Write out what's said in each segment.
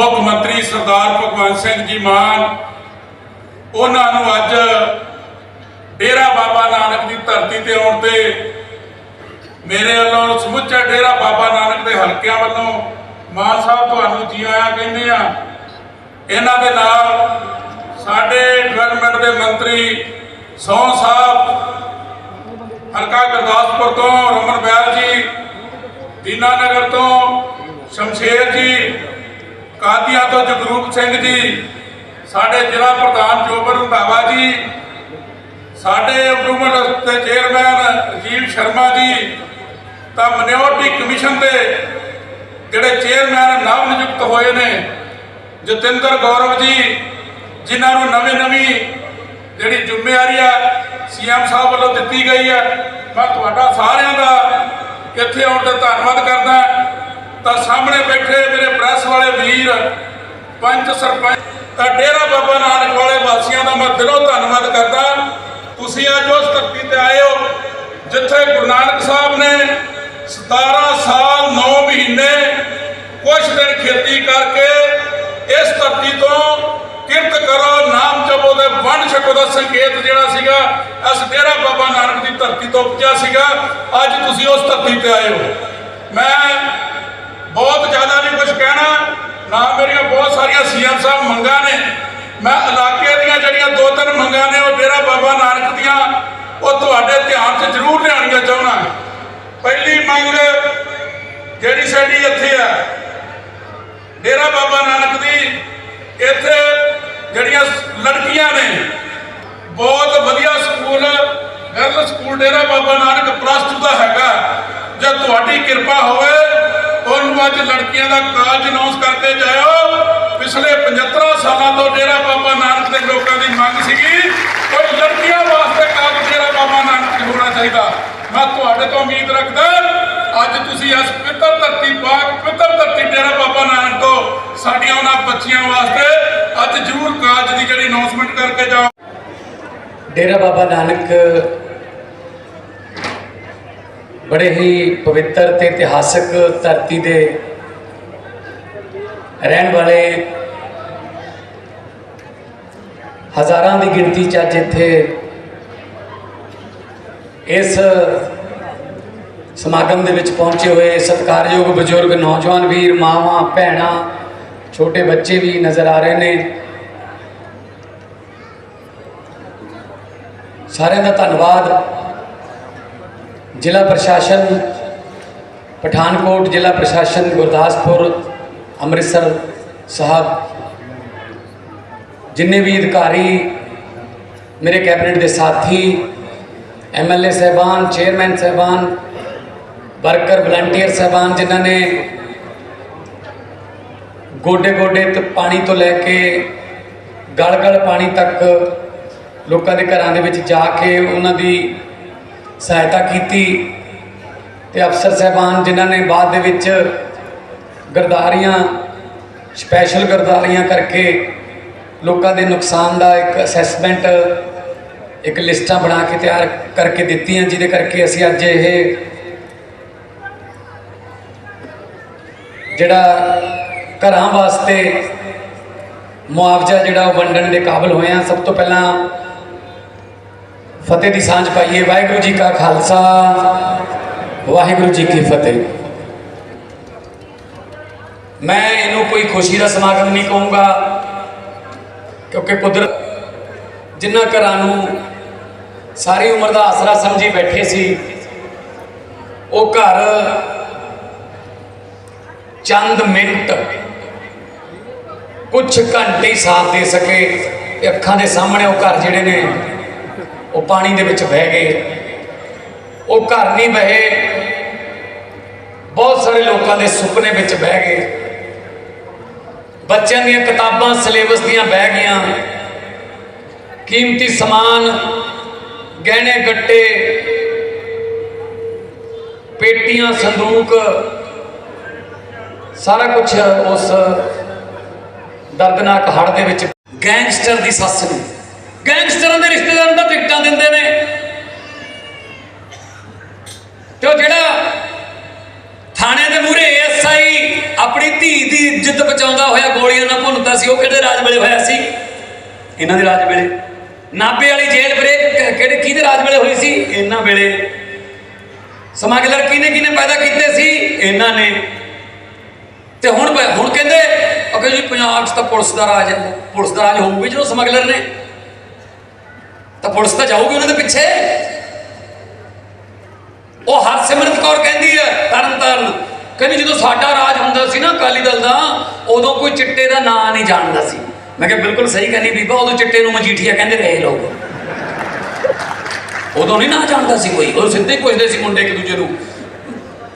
ਮੁੱਖ ਮੰਤਰੀ ਸਰਦਾਰ ਭਗਵੰਤ ਸਿੰਘ ਜੀ ਮਾਨ, ਉਹਨਾਂ ਨੂੰ ਅੱਜ ਡੇਰਾ ਬਾਬਾ ਨਾਨਕ ਦੀ ਧਰਤੀ ਤੇ ਆਉਣ ਤੇ ਮੇਰੇ ਵੱਲੋਂ ਸਮੁੱਚਾ ਡੇਰਾ ਬਾਬਾ ਨਾਨਕ ਦੇ ਹਲਕਿਆਂ ਵੱਲੋਂ ਮਾਨ ਸਾਹਿਬ ਤੁਹਾਨੂੰ ਜੀ ਆਇਆਂ ਕਹਿੰਦੇ ਆ ਇਹਨਾਂ ਦੇ ਨਾਲ ਸਾਡੇ ਡਿਵੈਲਪਮੈਂਟ ਦੇ ਮੰਤਰੀ ਸੋਹਣ ਸਾਹਿਬ, ਹਲਕਾ ਗੁਰਦਾਸਪੁਰ ਤੋਂ ਰਮਨ ਬੈਲ ਜੀ ਦੀਨਾਨਗਰ ਤੋਂ ਸ਼ਮਸ਼ੇਰ ਜੀ ਕਾਦੀਆਂ ਤੋਂ ਜਗਰੂਪ ਸਿੰਘ ਜੀ, ਸਾਡੇ ਜ਼ਿਲ੍ਹਾ ਪ੍ਰਧਾਨ ਜੋਬਰ ਰੰਧਾਵਾ ਜੀ, ਸਾਡੇ ਇੰਪਰੂਵਮੈਂਟ ਦੇ ਚੇਅਰਮੈਨ ਰਾਜੀਵ ਸ਼ਰਮਾ ਜੀ, ਤਾਂ ਮਨਿਓਰਟੀ ਕਮਿਸ਼ਨ ਦੇ ਜਿਹੜੇ ਚੇਅਰਮੈਨ ਨਵ ਨਿਯੁਕਤ ਹੋਏ ਨੇ, ਜਤਿੰਦਰ ਗੌਰਵ ਜੀ, ਜਿਨ੍ਹਾਂ ਨੂੰ ਨਵੀਂ ਨਵੀਂ ਜਿਹੜੀ ਜ਼ਿੰਮੇਵਾਰੀ ਆ, ਸੀਐਮ ਸਾਹਿਬ ਵੱਲੋਂ ਦਿੱਤੀ ਗਈ ਹੈ ਮੈਂ ਤੁਹਾਡਾ ਸਾਰਿਆਂ ਦਾ ਇੱਥੇ ਆਉਣ ਤੇ ਧੰਨਵਾਦ ਕਰਦਾ। ਤਾਂ ਸਾਹਮਣੇ ਬੈਠੇ ਮੇਰੇ ਪ੍ਰੈਸ ਵਾਲੇ ਵੀਰ, ਪੰਚ ਸਰਪੰਚ ਤਾਂ ਡੇਰਾ ਬਾਬਾ ਨਾਨਕ ਵਾਲੇ ਵਾਸੀਆਂ ਦਾ ਮੈਂ ਦਿਲੋਂ ਧੰਨਵਾਦ ਕਰਦਾ। ਤੁਸੀਂ ਅੱਜ ਉਸ ਧਰਤੀ ਤੇ ਆਏ ਹੋ, ਜਿੱਥੇ ਗੁਰੂ ਨਾਨਕ ਸਾਹਿਬ ਨੇ 17 ਸਾਲ 9 ਮਹੀਨੇ ਕੁਛ ਦਿਨ ਖੇਤੀ ਕਰਕੇ ਇਸ ਧਰਤੀ ਤੋਂ ਕਿਰਤ ਕਰੋ, ਨਾਮ ਜਪੋ ਦੇ ਵੰਡ ਛਕੋ ਦਾ ਸੰਕੇਤ ਜਿਹੜਾ ਸੀਗਾ ਇਸ ਡੇਰਾ ਬਾਬਾ ਨਾਨਕ ਦੀ ਧਰਤੀ ਤੋਂ ਉਪਜਿਆ ਸੀਗਾ। ਅੱਜ ਤੁਸੀਂ ਉਸ ਧਰਤੀ ਤੇ ਆਏ ਹੋ। ਮੈਂ ਬਹੁਤ ਜ਼ਿਆਦਾ ਨਹੀਂ ਕੁਝ ਕਹਿਣਾ। ਨਾ ਮੇਰੀਆਂ ਬਹੁਤ ਸਾਰੀਆਂ ਸੀਐਮ ਸਾਹਿਬ ਮੰਗਾਂ ਨੇ। ਮੈਂ ਇਲਾਕੇ ਦੀਆਂ ਜਿਹੜੀਆਂ ਦੋ ਤਿੰਨ ਮੰਗਾਂ ਨੇ, ਉਹ ਡੇਰਾ ਬਾਬਾ ਨਾਨਕ ਦੀਆਂ, ਉਹ ਤੁਹਾਡੇ ਧਿਆਨ 'ਚ ਜ਼ਰੂਰ ਲਿਆਉਣੀਆਂ ਚਾਹੁੰਦਾ ਪਹਿਲੀ ਮੰਗ ਜਿਹੜੀ ਸਾਡੀ ਇੱਥੇ ਆ ਡੇਰਾ ਬਾਬਾ ਨਾਨਕ ਦੀ, ਇੱਥੇ ਜਿਹੜੀਆਂ ਲੜਕੀਆਂ ਨੇ, ਬਹੁਤ ਵਧੀਆ school girl school Dera Baba Nanak plus 2 ਦਾ ਹੈਗਾ। ਜੇ ਤੁਹਾਡੀ ਕਿਰਪਾ ਹੋਵੇ ਉਹਨੂੰ ਅੱਜ ਲੜਕੀਆਂ ਦਾ ਕਾਲਜ ਅਨਾਉਂਸ ਕਰਕੇ ਜਾਇਓ। ਪਿਛਲੇ 75 ਸਾਲਾਂ ਤੋਂ ਡੇਰਾ ਬਾਬਾ ਨਾਨਕ ਦੇ ਲੋਕਾਂ ਦੀ ਮੰਗ ਸੀਗੀ, ਕੋਈ ਲੜਕੀਆਂ ਵਾਸਤੇ ਕਾਲਜ ਡੇਰਾ ਬਾਬਾ ਨਾਨਕ ਹੋਣਾ ਚਾਹੀਦਾ। ਮੈਂ ਤੁਹਾਡੇ ਤੋਂ ਉਮੀਦ ਰੱਖਦਾ, ਅੱਜ ਤੁਸੀਂ ਇਸ ਪਿੱਤਰ ਧਰਤੀ ਪਾਕ ਪਿੱਤਰ ਧਰਤੀ ਡੇਰਾ ਬਾਬਾ ਨਾਨਕ ਤੋਂ ਸਾਡੀਆਂ ਉਹਨਾਂ ਬੱਚੀਆਂ ਵਾਸਤੇ ਅੱਜ ਜ਼ਰੂਰ ਕਾਲਜ ਦੀ ਜਿਹੜੀ ਅਨਾਉਂਸਮੈਂਟ ਕਰਕੇ ਜਾਓ। ਡੇਰਾ ਬਾਬਾ ਨਾਨਕ ਬੜੇ ਹੀ ਪਵਿੱਤਰ ਤੇ ਇਤਿਹਾਸਕ ਧਰਤੀ ਦੇ ਰਹਿਣ ਵਾਲੇ ਹਜ਼ਾਰਾਂ ਦੀ ਗਿਣਤੀ ਚ ਅੱਜ ਇੱਥੇ ਇਸ ਸਮਾਗਮ ਦੇ ਵਿੱਚ ਪਹੁੰਚੇ ਹੋਏ ਸਤਿਕਾਰਯੋਗ ਬਜ਼ੁਰਗ ਨੌਜਵਾਨ ਵੀਰ, ਮਾਵਾਂ, ਭੈਣਾਂ, ਛੋਟੇ ਬੱਚੇ ਵੀ ਨਜ਼ਰ ਆ ਰਹੇ ਨੇ। ਸਾਰਿਆਂ ਦਾ ਧੰਨਵਾਦ। ਜ਼ਿਲ੍ਹਾ ਪ੍ਰਸ਼ਾਸਨ, ਪਠਾਨਕੋਟ ਜ਼ਿਲ੍ਹਾ ਪ੍ਰਸ਼ਾਸਨ, ਗੁਰਦਾਸਪੁਰ, ਅੰਮ੍ਰਿਤਸਰ ਸਾਹਿਬ, ਜਿੰਨੇ ਵੀ ਅਧਿਕਾਰੀ, ਮੇਰੇ ਕੈਬਨਿਟ ਦੇ ਸਾਥੀ ਐਮਐਲਏ ਸਹਿਬਾਨ, ਚੇਅਰਮੈਨ ਸਹਿਬਾਨ, ਵਰਕਰ, ਵਲੰਟੀਅਰ ਸਹਿਬਾਨ ਜਿਨ੍ਹਾਂ ਨੇ ਗੋਡੇ ਗੋਡੇ ਤੇ ਪਾਣੀ ਤੋਂ ਲੈ ਕੇ ਗਲ ਗਲ ਪਾਣੀ ਤੱਕ ਲੋਕਾਂ ਦੇ ਘਰਾਂ ਦੇ ਵਿੱਚ ਜਾ ਕੇ ਉਹਨਾਂ ਦੀ ਸਹਾਇਤਾ ਕੀਤੀ ਤੇ ਅਫਸਰ ਸਹਿਬਾਨ ਜਿਨ੍ਹਾਂ ਨੇ ਬਾਅਦ ਦੇ ਵਿੱਚ ਗਰਦਾਰੀਆਂ ਸਪੈਸ਼ਲ ਗਰਦਾਰੀਆਂ ਕਰਕੇ ਲੋਕਾਂ ਦੇ ਨੁਕਸਾਨ ਦਾ ਇੱਕ ਅਸੈਸਮੈਂਟ ਇੱਕ ਲਿਸਟਾਂ ਬਣਾ ਕੇ ਤਿਆਰ ਕਰਕੇ ਦਿੱਤੀਆਂ, ਜਿਹਦੇ ਕਰਕੇ ਅਸੀਂ ਅੱਜ ਇਹ ਜਿਹੜਾ ਘਰਾਂ ਵਾਸਤੇ ਮੁਆਵਜ਼ਾ ਜਿਹੜਾ ਉਹ ਵੰਡਣ ਦੇ ਕਾਬਿਲ ਹੋਏ ਆ ਸਭ ਤੋਂ ਪਹਿਲਾਂ ਫਤਿਹ ਦੀ ਸਾਂਝ ਪਾਈਏ। ਵਾਹਿਗੁਰੂ ਜੀ ਕਾ ਖਾਲਸਾ, ਵਾਹਿਗੁਰੂ ਜੀ ਕੀ ਫਤਿਹ। ਮੈਂ ਇਹਨੂੰ ਕੋਈ ਖੁਸ਼ੀ ਦਾ ਸਮਾਗਮ ਨਹੀਂ ਕਹੂੰਗਾ, ਕਿਉਂਕਿ ਕੁਦਰਤ ਜਿਨ੍ਹਾਂ ਘਰਾਂ ਨੂੰ ਸਾਰੀ ਉਮਰ ਦਾ ਆਸਰਾ ਸਮਝੀ ਬੈਠੇ ਸੀ, ਉਹ ਘਰ ਚੰਦ ਮਿੰਟ ਕੁਝ ਘੰਟੇ ਸਾਥ ਦੇ ਸਕੇ, ਤੇ ਅੱਖਾਂ ਦੇ ਸਾਹਮਣੇ ਉਹ ਘਰ ਜਿਹੜੇ ਨੇ ਉਹ ਪਾਣੀ ਦੇ ਵਿੱਚ ਵਹਿ ਗਏ। ਉਹ ਘਰ ਨਹੀਂ ਬਹੇ। ਬਹੁਤ ਸਾਰੇ ਲੋਕਾਂ ਦੇ ਸੁਪਨੇ ਵਿੱਚ ਬਹਿ ਗਏ। ਬੱਚਿਆਂ ਦੀਆਂ ਕਿਤਾਬਾਂ ਸਿਲੇਬਸ ਦੀਆਂ ਬਹਿ ਗਈਆਂ। ਕੀਮਤੀ ਸਮਾਨ, ਗਹਿਣੇ ਗੱਟੇ, ਪੇਟੀਆਂ, ਸੰਦੂਕ, ਸਾਰਾ ਕੁਝ ਉਸ ਦਰਦਨਾਕ ਹੜ ਦੇ ਵਿੱਚ। ਗੈਂਗਸਟਰ ਦੀ ਸੱਸ ਨੂੰ ਗੈਂਗਸਟਰਾਂ ਦੇ ਰਿਸ਼ਤੇਦਾਰਾਂ ਦਾ ਟਿਕਟਾਂ ਦਿੰਦੇ ਨੇ। ਤੇ ਉਹ ਜਿਹੜਾ ਥਾਣੇ ਦੇ ਮੂਹਰੇ ਐਸਆਈ ਆਪਣੀ ਧੀ ਦੀ ਇੱਜ਼ਤ ਬਚਾਉਂਦਾ ਹੋਇਆ ਗੋਲੀਆਂ ਨਾਲ ਭੁੰਨਦਾ ਸੀ, ਉਹ ਕਿਹੜੇ ਰਾਜ ਵੇਲੇ ਹੋਇਆ ਸੀ? ਇਹਨਾਂ ਦੇ ਰਾਜ ਵੇਲੇ। ਨਾਭੇ ਵਾਲੀ ਜੇਲ੍ਹ ਬ੍ਰੇਕ ਕਿਹੜੇ, ਕਿਹਦੇ ਰਾਜ ਵੇਲੇ ਹੋਈ ਸੀ? ਇਹਨਾਂ ਵੇਲੇ। ਸਮਗਲਰ ਕਿਹਨੇ ਕਿਹਨੇ ਪੈਦਾ ਕੀਤੇ ਸੀ? ਇਹਨਾਂ ਨੇ। ਤੇ ਹੁਣ ਹੁਣ ਕਹਿੰਦੇ ਅਗੇ ਜੀ, ਪੰਜਾਬ 'ਚ ਤਾਂ ਪੁਲਿਸ ਦਾ ਰਾਜ ਹੈ। ਪੁਲਿਸ ਦਾ ਰਾਜ ਹੋਊਗੀ ਜਦੋਂ ਸਮਗਲਰ ਨੇ। ਤਾਂ ਪੁਲਿਸ ਤਾਂ ਜਾਊਗੀ ਉਹਨਾਂ ਦੇ ਪਿੱਛੇ। ਉਹ ਹਰਸਿਮਰਤ ਕੌਰ ਕਹਿੰਦੀ ਹੈ, ਤਰਨ ਤਾਰਨ, ਕਹਿੰਦੀ ਜਦੋਂ ਸਾਡਾ ਰਾਜ ਹੁੰਦਾ ਸੀ ਨਾ ਅਕਾਲੀ ਦਲ ਦਾ, ਉਦੋਂ ਕੋਈ ਚਿੱਟੇ ਦਾ ਨਾਂ ਨਹੀਂ ਜਾਣਦਾ ਸੀ। ਮੈਂ ਕਿਹਾ, ਬਿਲਕੁਲ ਸਹੀ ਕਹਿੰਦੀ ਬੀਬਾ, ਉਦੋਂ ਚਿੱਟੇ ਨੂੰ ਮਜੀਠੀਆ ਕਹਿੰਦੇ ਰਹੇ ਲੋਕ। ਉਦੋਂ ਨਹੀਂ ਨਾ ਜਾਣਦਾ ਸੀ ਕੋਈ ਉਹ ਸਿੱਧੇ ਪੁੱਛਦੇ ਸੀ ਮੁੰਡੇ ਇੱਕ ਦੂਜੇ ਨੂੰ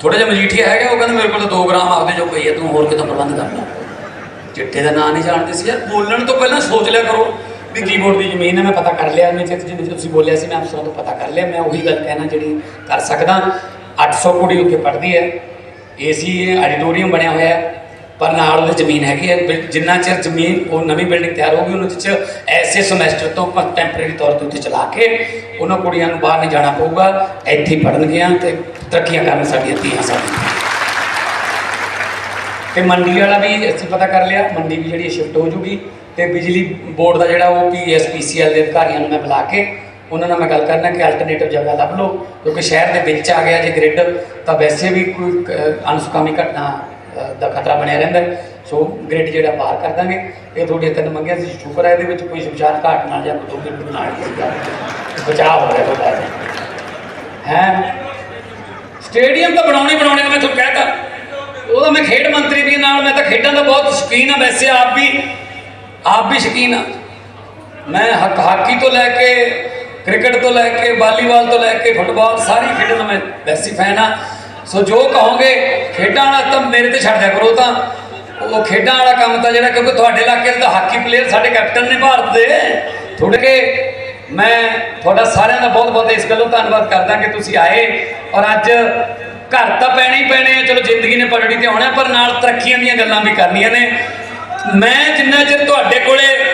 ਥੋੜਾ ਜਿਹਾ ਮਜੀਠੀਆ ਹੈਗਾ? ਉਹ ਕਹਿੰਦਾ, ਮੇਰੇ ਕੋਲ ਤਾਂ 2 ਗ੍ਰਾਮ ਆਪਦੇ ਜੋ ਪਈ ਹੈ, ਤੂੰ ਹੋਰ ਕਿਤੋਂ ਪ੍ਰਬੰਧ ਕਰ ਲੈ ਚਿੱਟੇ ਦਾ ਨਾਂ ਨਹੀਂ ਜਾਣਦੇ ਸੀ ਯਾਰ, ਬੋਲਣ ਤੋਂ ਪਹਿਲਾਂ ਸੋਚ ਲਿਆ ਕਰੋ। ਵੀ ਕੀਬੋਰਡ ਦੀ ਜ਼ਮੀਨ ਹੈ, ਮੈਂ ਪਤਾ ਕਰ ਲਿਆ ਮੈਂ ਜਿੱਥੇ ਜਿਵੇਂ ਤੁਸੀਂ ਬੋਲਿਆ ਸੀ, ਮੈਂ ਅਫਸਰਾਂ ਤੋਂ ਪਤਾ ਕਰ ਲਿਆ, ਮੈਂ ਉਹੀ ਗੱਲ ਕਹਿਣਾ ਜਿਹੜੀ ਕਰ ਸਕਦਾ। 800 ਕੁੜੀ ਉੱਥੇ ਪੜ੍ਹਦੀ ਹੈ ਏਸੀ ਆਡੀਟੋਰੀਅਮ ਬਣਿਆ ਹੋਇਆ ਹੈ, ਪਰ ਨਾਲ ਉਹਦੀ ਜ਼ਮੀਨ ਹੈਗੀ ਹੈ। ਜਿੰਨਾ ਚਿਰ ਜ਼ਮੀਨ ਉਹ ਨਵੀਂ ਬਿਲਡਿੰਗ ਤਿਆਰ ਹੋਊਗੀ ਉਹਨਾਂ ਚ ਐਸੇ ਸਮੈਸਟਰ ਤੋਂ ਟੈਂਪਰੇਰੀ ਤੌਰ ਤੇ ਉੱਥੇ ਚਲਾ ਕੇ ਉਹਨਾਂ ਕੁੜੀਆਂ ਨੂੰ ਬਾਹਰ ਨਹੀਂ ਜਾਣਾ ਪਊਗਾ, ਇੱਥੇ ਹੀ ਪੜ੍ਹਨਗੀਆਂ ਤੇ ਤਰੱਕੀਆਂ ਕਰਨ ਸਾਡੀਆਂ ਧੀਆਂ ਸਾਡੀਆਂ। ਤੇ ਮੰਡੀ ਵਾਲਾ ਵੀ ਅਸੀਂ ਪਤਾ ਕਰ ਲਿਆ, ਮੰਡੀ ਵੀ ਜਿਹੜੀ ਸ਼ਿਫਟ ਹੋ ਜੂਗੀ। ਤੇ ਬਿਜਲੀ ਬੋਰਡ ਦਾ ਜਿਹੜਾ ਉਹ ਪੀਐਸਪੀਸੀਐਲ ਦੇ ਅਧਿਕਾਰੀਆਂ ਨੂੰ ਮੈਂ ਬੁਲਾ ਕੇ ਉਹਨਾਂ ਨਾਲ ਮੈਂ ਗੱਲ ਕਰਨਾ ਕਿ ਅਲਟਰਨੇਟਿਵ ਜਗ੍ਹਾ ਲੱਭ ਲਓ ਕਿਉਂਕਿ ਸ਼ਹਿਰ ਦੇ ਵਿੱਚ ਆ ਗਿਆ ਜੇ ਗ੍ਰਿਡ ਤਾਂ ਵੈਸੇ ਵੀ ਕੋਈ ਅਹ, ਘਟਨਾ ਦਾ ਖਤਰਾ ਬਣਿਆ ਰਹਿੰਦਾ ਸੋ ਗ੍ਰਿਡ ਜਿਹੜਾ ਬਾਹਰ ਕਰ ਦਾਂਗੇ। ਇਹ ਤੁਹਾਡੇ ਤਿੰਨ ਮੰਗਿਆ ਸੀ ਸ਼ੁਕਰ ਹੈ ਇਹਦੇ ਵਿੱਚ ਕੋਈ ਸ਼ਮਸ਼ਾਨ ਘਾਟ ਨਾਲ ਜਾਂ ਕੋਈ ਗ੍ਰਿਡ ਨਾਲ ਨਹੀਂ ਬਚਾਅ ਹੋ ਰਿਹਾ ਤੁਹਾਡਾ ਹੈ? ਸਟੇਡੀਅਮ ਤਾਂ ਬਣਾਉਣੇ ਬਣਾਉਣੇ ਨੇ ਮੈਂ ਤੁਹਾਨੂੰ ਕਹਿਤਾ। ਉਹਦਾ ਮੈਂ ਖੇਡ ਮੰਤਰੀ ਵੀ ਨਾਲ ਮੈਂ ਤਾਂ ਖੇਡਾਂ ਦਾ ਬਹੁਤ ਸ਼ੌਕੀਨ ਆ ਵੈਸੇ ਆਪ ਵੀ ਆਪ ਵੀ ਸ਼ੌਕੀਨ ਆ। ਮੈਂ ਹਕ ਹਾਕੀ ਤੋਂ ਲੈ ਕੇ ਕ੍ਰਿਕਟ ਤੋਂ ਲੈ ਕੇ ਵਾਲੀਬਾਲ ਤੋਂ ਲੈ ਕੇ ਫੁੱਟਬਾਲ ਸਾਰੀ ਖੇਡਾਂ ਦਾ ਮੈਂ ਵੈਸੀ ਫੈਨ ਆ। ਸੋ ਜੋ ਕਹੋਗੇ ਖੇਡਾਂ ਵਾਲਾ ਤਾਂ ਮੇਰੇ ਤੇ ਛੱਡ ਦਿਆ ਕਰੋ ਤਾਂ। ਉਹ ਖੇਡਾਂ ਵਾਲਾ ਕੰਮ ਤਾਂ ਜਿਹੜਾ ਕਿਉਂਕਿ ਤੁਹਾਡੇ ਇਲਾਕੇ ਦੇ ਤਾਂ ਹਾਕੀ ਪਲੇਅਰ ਸਾਡੇ ਕੈਪਟਨ ਨੇ ਭਾਰਤ ਦੇ। ਥੋੜੇ ਕੇ ਮੈਂ ਤੁਹਾਡਾ ਸਾਰਿਆਂ ਦਾ ਬਹੁਤ ਬਹੁਤ ਇਸ ਗੱਲੋਂ ਧੰਨਵਾਦ ਕਰਦਾ ਕਿ ਤੁਸੀਂ ਆਏ। ਔਰ ਅੱਜ ਘਰ ਤਾਂ ਪੈਣੇ ਹੀ ਪੈਣੇ ਚਲੋ ਜ਼ਿੰਦਗੀ ਨੇ ਪਲੜੀ ਤੇ ਆਉਣਾ, ਪਰ ਨਾਲ ਤਰੱਕੀਆਂ ਦੀਆਂ ਗੱਲਾਂ ਵੀ ਕਰਨੀਆਂ ਨੇ। ਮੈਂ ਜਿੰਨਾ ਚਿਰ ਤੁਹਾਡੇ ਕੋਲੇ,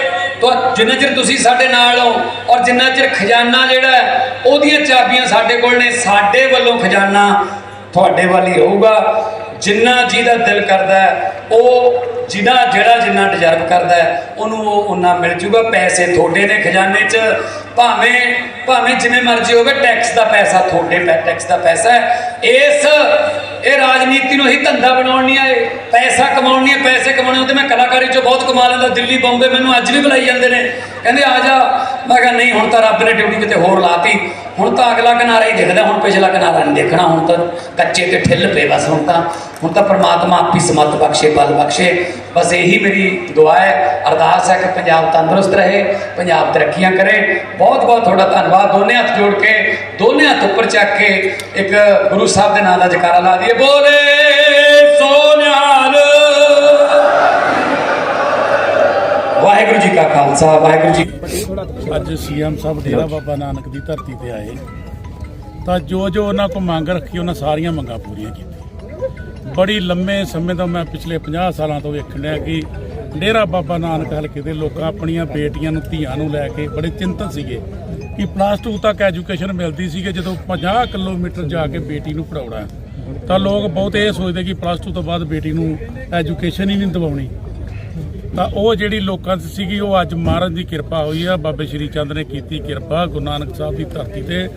ਤੁਹਾ- ਜਿੰਨਾ ਚਿਰ ਤੁਸੀਂ ਸਾਡੇ ਨਾਲ ਹੋ ਔਰ ਜਿੰਨਾ ਚਿਰ ਖਜ਼ਾਨਾ ਜਿਹੜਾ ਉਹਦੀਆਂ ਚਾਬੀਆਂ ਸਾਡੇ ਕੋਲ ਨੇ, ਸਾਡੇ ਵੱਲੋਂ ਖਜ਼ਾਨਾ ਤੁਹਾਡੇ ਵੱਲ ਹੀ ਹੋਊਗਾ। ਜਿੰਨਾ ਜਿਹਦਾ ਦਿਲ ਕਰਦਾ ਉਹ ਜਿਹਦਾ ਜਿਹੜਾ ਜਿੰਨਾ ਡਿਜ਼ਰਵ ਕਰਦਾ ਉਹਨੂੰ ਉਹ ਉਨਾ ਮਿਲ ਜੂਗਾ। ਪੈਸੇ ਤੁਹਾਡੇ ਨੇ ਖਜ਼ਾਨੇ 'ਚ ਭਾਵੇਂ ਭਾਵੇਂ ਜਿਵੇਂ ਮਰਜ਼ੀ ਹੋਵੇ ਟੈਕਸ ਦਾ ਪੈਸਾ, ਤੁਹਾਡੇ ਪੈ ਟੈਕਸ ਦਾ ਪੈਸਾ ਹੈ। ਇਸ, ਇਹ ਰਾਜਨੀਤੀ ਨੂੰ ਹੀ ਧੰਦਾ ਬਣਾਉਣ ਨਹੀਂ ਆਏ ਪੈਸਾ ਕਮਾਉਣ ਨਹੀਂ ਪੈਸੇ ਕਮਾਉਣੇ ਤੇ ਮੈਂ ਕਲਾਕਾਰੀ 'ਚੋਂ ਬਹੁਤ ਕਮਾ ਲੈਂਦਾ, ਦਿੱਲੀ ਬੰਬੇ ਮੈਨੂੰ ਅੱਜ ਵੀ ਬੁਲਾਈ ਜਾਂਦੇ ਨੇ। ਕਹਿੰਦੇ ਆ ਜਾ। ਮੈਂ ਕਿਹਾ, ਨਹੀਂ, ਹੁਣ ਤਾਂ ਰੱਬ ਨੇ ਡਿਊਟੀ ਕਿਤੇ ਹੋਰ ਲਾਤੀ। ਹੁਣ ਤਾਂ ਅਗਲਾ ਕਿਨਾਰਾ ਹੀ ਦਿਖਦਾ, ਹੁਣ ਪਿਛਲਾ ਕਿਨਾਰਾ ਨਹੀਂ ਦੇਖਣਾ, ਹੁਣ ਤਾਂ ਕੱਚੇ ਤੇ ਠਿੱਲ ਪਏ ਬਸ, ਹੁਣ ਤਾਂ ਹੁਣ ਤਾਂ ਪ੍ਰਮਾਤਮਾ ਹੀ ਸਮਤ ਬਖਸ਼ੇ, ਬਲ ਬਖਸ਼ੇ। ਬਸ ਇਹੀ ਮੇਰੀ ਦੁਆ ਹੈ, ਅਰਦਾਸ ਹੈ ਕਿ ਪੰਜਾਬ ਤੰਦਰੁਸਤ ਰਹੇ, ਪੰਜਾਬ ਤਰੱਕੀਆਂ ਕਰੇ। ਬਹੁਤ ਬਹੁਤ ਤੁਹਾਡਾ ਧੰਨਵਾਦ, ਦੋਨੇ ਹੱਥ ਜੋੜ ਕੇ, ਦੋਨੇ ਹੱਥ ਉੱਪਰ ਚੱਕ ਕੇ ਇੱਕ ਗੁਰੂ ਸਾਹਿਬ ਦੇ ਨਾਮ ਦਾ ਜਕਾਰਾ ਲਾ ਦਈਏ। ਬੋਲੇ! ਵਾਹਿਗੁਰੂ ਜੀ ਕਾ ਖਾਲਸਾ ਵਾਹਿਗੁਰੂ ਜੀ। ਅੱਜ ਸੀਐਮ ਸਾਹਿਬ ਡੇਰਾ ਬਾਬਾ ਨਾਨਕ ਦੀ ਧਰਤੀ ਤੇ ਆਏ। ਤਾਂ ਜੋ ਜੋ ਉਹਨਾਂ ਕੋ ਮੰਗ ਰੱਖੀ ਉਹਨਾਂ ਸਾਰੀਆਂ ਮੰਗਾਂ ਪੂਰੀਆਂ ਕੀਤੀਆਂ। ਬੜੀ ਲੰਮੇ ਸਮੇਂ ਤੋਂ ਮੈਂ ਪਿਛਲੇ 50 ਸਾਲਾਂ ਤੋਂ ਵੇਖਣ ਰਿਹਾ ਕਿ ਡੇਰਾ ਬਾਬਾ ਨਾਨਕ ਹਲਕੇ ਦੇ ਲੋਕਾਂ ਆਪਣੀਆਂ ਬੇਟੀਆਂ ਨੂੰ ਧੀਆਂ ਨੂੰ ਲੈ ਕੇ ਬੜੇ ਚਿੰਤਤ ਸੀਗੇ ਕਿ ਪਲੱਸ 2 ਤੱਕ ਐਜੂਕੇਸ਼ਨ ਮਿਲਦੀ ਸੀ ਕਿ ਜਦੋਂ 50 ਕਿਲੋਮੀਟਰ ਜਾ ਕੇ ਬੇਟੀ ਨੂੰ ਪੜਾਉਣਾ ਤਾਂ ਲੋਕ ਬਹੁਤ ਇਹ ਸੋਚਦੇ ਕਿ ਪਲੱਸ 2 ਤੋਂ ਬਾਅਦ ਬੇਟੀ ਨੂੰ ਐਜੂਕੇਸ਼ਨ ਹੀ ਨਹੀਂ ਦਿਵਾਉਣੀ। ਤਾਂ ਉਹ ਜਿਹੜੀ ਲੋਕਾਂ 'ਚ ਸੀਗੀ, ਉਹ ਅੱਜ ਮਹਾਰਾਜ ਦੀ ਕਿਰਪਾ ਹੋਈ ਆ। ਬਾਬੇ ਸ਼੍ਰੀ ਚੰਦ ਨੇ ਕੀਤੀ ਕਿਰਪਾ। ਗੁਰੂ ਨਾਨਕ ਸਾਹਿਬ ਦੀ ਧਰਤੀ ਤੇ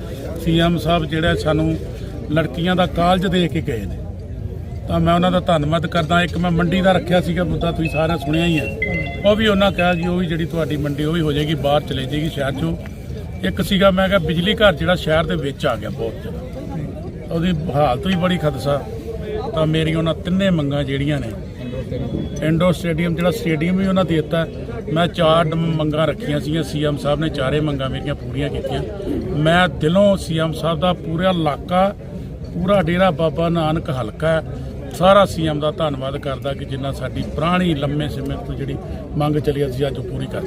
ਸੀਐਮ ਸਾਹਿਬ ਜਿਹੜਾ ਸਾਨੂੰ ਲੜਕੀਆਂ ਦਾ ਕਾਲਜ ਦੇ ਕੇ ਗਏ ਨੇ। ਤਾਂ ਮੈਂ ਉਹਨਾਂ ਦਾ ਧੰਨਵਾਦ ਕਰਦਾ। ਇੱਕ ਮੈਂ ਮੰਡੀ ਦਾ ਰੱਖਿਆ ਸੀਗਾ, ਮੁੱਦਾ ਤੁਸੀਂ ਸਾਰਿਆਂ ਸੁਣਿਆ ਹੀ ਹੈ ਉਹ ਵੀ ਉਹਨਾਂ ਕਿਹਾ ਕਿ ਉਹ ਵੀ ਜਿਹੜੀ ਤੁਹਾਡੀ ਮੰਡੀ, ਉਹ ਵੀ ਹੋ ਜਾਏਗੀ, ਬਾਹਰ ਚਲੇ ਜਾਏਗੀ ਸ਼ਹਿਰ 'ਚੋਂ। ਇੱਕ ਸੀਗਾ, ਮੈਂ ਕਿਹਾ ਬਿਜਲੀ ਘਰ ਜਿਹੜਾ ਸ਼ਹਿਰ ਦੇ ਵਿੱਚ ਆ ਗਿਆ ਬਹੁਤ ਜ਼ਿਆਦਾ। ਉਹਦੀ ਹਾਲਤ ਵੀ ਬੜੀ ਖਦਸਾ। ਤਾਂ ਮੇਰੀ ਉਹਨਾਂ ਤਿੰਨੇ ਮੰਗਾਂ ਜਿਹੜੀਆਂ ਨੇ ਇੰਡੋਰ ਸਟੇਡੀਅਮ ਜਿਹੜਾ ਸਟੇਡੀਅਮ ਵੀ ਉਹਨਾਂ ਦੇ ਦਿੱਤਾ। ਮੈਂ ਚਾਰ ਮੰਗਾਂ ਰੱਖੀਆਂ ਸੀਗੀਆਂ। ਸੀਐਮ ਸਾਹਿਬ ਨੇ ਚਾਰੇ ਮੰਗਾਂ ਮੇਰੀਆਂ ਪੂਰੀਆਂ ਕੀਤੀਆਂ। ਮੈਂ ਦਿਲੋਂ ਸੀਐਮ ਸਾਹਿਬ ਦਾ ਪੂਰਾ ਇਲਾਕਾ ਪੂਰਾ ਡੇਰਾ ਬਾਬਾ ਨਾਨਕ ਹਲਕਾ ਹੈ, ਸਾਰਾ ਸੀਐਮ ਦਾ ਧੰਨਵਾਦ ਕਰਦਾ ਕਿ ਜਿੰਨਾ ਸਾਡੀ ਪੁਰਾਣੀ ਲੰਮੇ ਸਮੇਂ ਤੋਂ ਜਿਹੜੀ ਮੰਗ ਚੱਲੀ ਅਸੀਂ ਅੱਜ ਉਹ ਪੂਰੀ ਕਰ